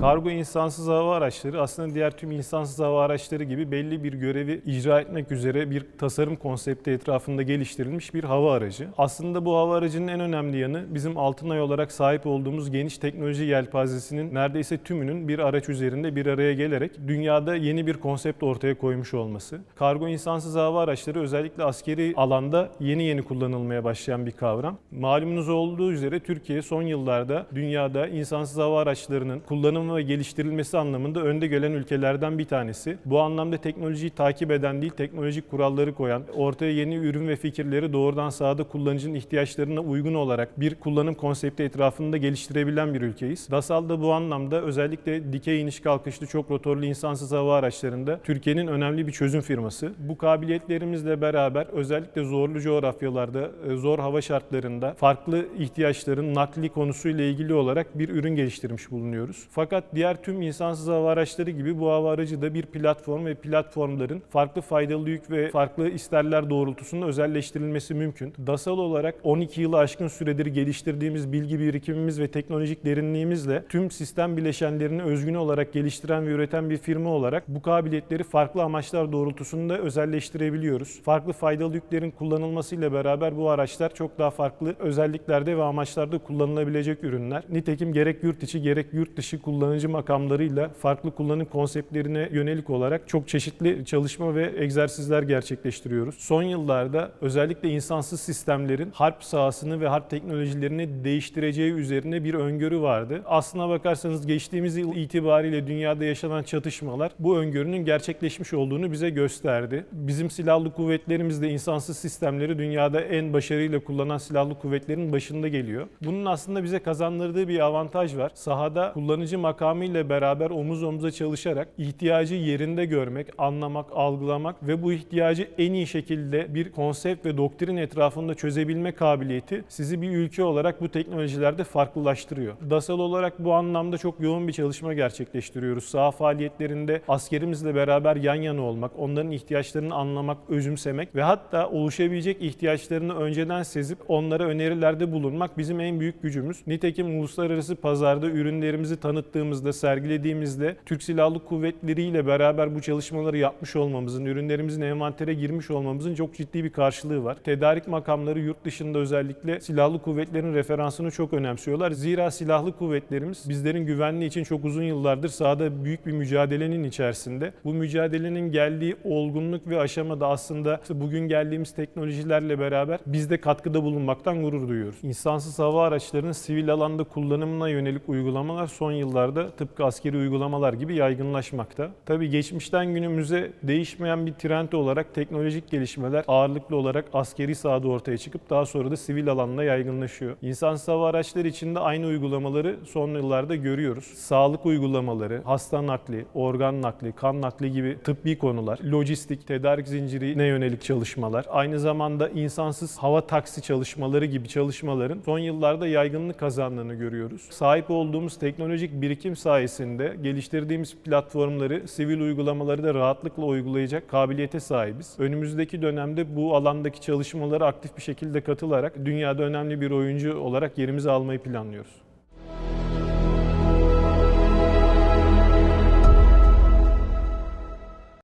Kargo insansız hava araçları aslında diğer tüm insansız hava araçları gibi belli bir görevi icra etmek üzere bir tasarım konsepti etrafında geliştirilmiş bir hava aracı. Aslında bu hava aracının en önemli yanı bizim Altınay olarak sahip olduğumuz geniş teknoloji yelpazesinin neredeyse tümünün bir araç üzerinde bir araya gelerek dünyada yeni bir konsept ortaya koymuş olması. Kargo insansız hava araçları özellikle askeri alanda yeni yeni kullanılmaya başlayan bir kavram. Malumunuz olduğu üzere Türkiye son yıllarda dünyada insansız hava araçlarının kullanımı ve geliştirilmesi anlamında önde gelen ülkelerden bir tanesi. Bu anlamda teknolojiyi takip eden değil, teknolojik kuralları koyan, ortaya yeni ürün ve fikirleri doğrudan sahada kullanıcının ihtiyaçlarına uygun olarak bir kullanım konsepti etrafında geliştirebilen bir ülkeyiz. DASAL da bu anlamda özellikle dikey iniş kalkışlı çok rotorlu insansız hava araçlarında Türkiye'nin önemli bir çözüm firması. Bu kabiliyetlerimizle beraber özellikle zorlu coğrafyalarda, e, zor hava şartlarında farklı ihtiyaçların nakli konusuyla ilgili olarak bir ürün geliştirmiş bulunuyoruz. Fakat diğer tüm insansız hava araçları gibi bu hava aracı da bir platform ve platformların farklı faydalı yük ve farklı isterler doğrultusunda özelleştirilmesi mümkün. DASAL olarak 12 yılı aşkın süredir geliştirdiğimiz bilgi birikimimiz ve teknolojik derinliğimizle tüm sistem bileşenlerini özgün olarak geliştiren ve üreten bir firma olarak bu kabiliyetleri farklı amaçlar doğrultusunda özelleştirebiliyoruz. Farklı faydalı yüklerin kullanılmasıyla beraber bu araçlar çok daha farklı özelliklerde ve amaçlarda kullanılabilecek ürünler. Nitekim gerek yurt içi gerek yurt dışı kullanıcı makamlarıyla farklı kullanım konseptlerine yönelik olarak çok çeşitli çalışma ve egzersizler gerçekleştiriyoruz. Son yıllarda özellikle insansız sistemlerin harp sahasını ve harp teknolojilerini değiştireceği üzerine bir öngörü vardı. Aslına bakarsanız geçtiğimiz yıl itibariyle dünyada yaşanan çatışmalar bu öngörünün gerçekleşmiş olduğunu bize gösterdi. Bizim silahlı kuvvetlerimiz de insansız sistemleri dünyada en başarıyla kullanan silahlı kuvvetlerin başında geliyor. Bunun aslında bize kazandırdığı bir avantaj var. Sahada kullanıcı makamıyla beraber omuz omuza çalışarak ihtiyacı yerinde görmek, anlamak, algılamak ve bu ihtiyacı en iyi şekilde bir konsept ve doktrin etrafında çözebilme kabiliyeti sizi bir ülke olarak bu teknolojilerde farklılaştırıyor. DASAL olarak bu anlamda çok yoğun bir çalışma gerçekleştiriyoruz. Saha faaliyetlerinde askerimizle beraber yan yana olmak, onların ihtiyaçlarını anlamak, özümsemek ve hatta oluşabilecek ihtiyaçlarını önceden sezip onlara önerilerde bulunmak bizim en büyük gücümüz. Nitekim uluslararası pazarda ürünlerimizi tanıttığımızda, sergilediğimizde Türk Silahlı Kuvvetleri ile beraber bu çalışmaları yapmış olmamızın, ürünlerimizin envantere girmiş olmamızın çok ciddi bir karşılığı var. Tedarik makamları yurt dışında özellikle silahlı kuvvetlerin referansını çok önemsiyorlar. Zira silahlı kuvvetlerimiz bizlerin güvenliği için çok uzun yıllardır sahada büyük bir mücadelenin içerisinde. Bu mücadelenin geldiği olgunluk ve aşamada aslında bugün geldiğimiz teknolojilerle beraber biz de katkıda bulunmaktan gurur duyuyoruz. İnsansız hava araçlarının sivil alanda kullanımına yönelik uygulamalar son yıllarda tıpkı askeri uygulamalar gibi yaygınlaşmakta. Tabii geçmişten günümüze değişmeyen bir trend olarak teknolojik gelişmeler ağırlıklı olarak askeri sahada ortaya çıkıp daha sonra da sivil alanda yaygınlaşıyor. İnsansız hava araçları için de aynı uygulamaları son yıllarda görüyoruz. Sağlık uygulamaları, hasta nakli, organ nakli, kan nakli gibi tıbbi konular, lojistik, tedarik zincirine yönelik çalışmalar, aynı zamanda insansız hava taksi çalışmaları gibi çalışmaların son yıllarda yaygınlık kazandığını görüyoruz. Sahip olduğumuz teknolojik birikim sayesinde geliştirdiğimiz platformları, sivil uygulamaları da rahatlıkla uygulayacak kabiliyete sahibiz. Önümüzdeki dönemde bu alandaki çalışmalara aktif bir şekilde katılarak dünyada önemli bir oyuncu olarak yerimizi almayı planlıyoruz.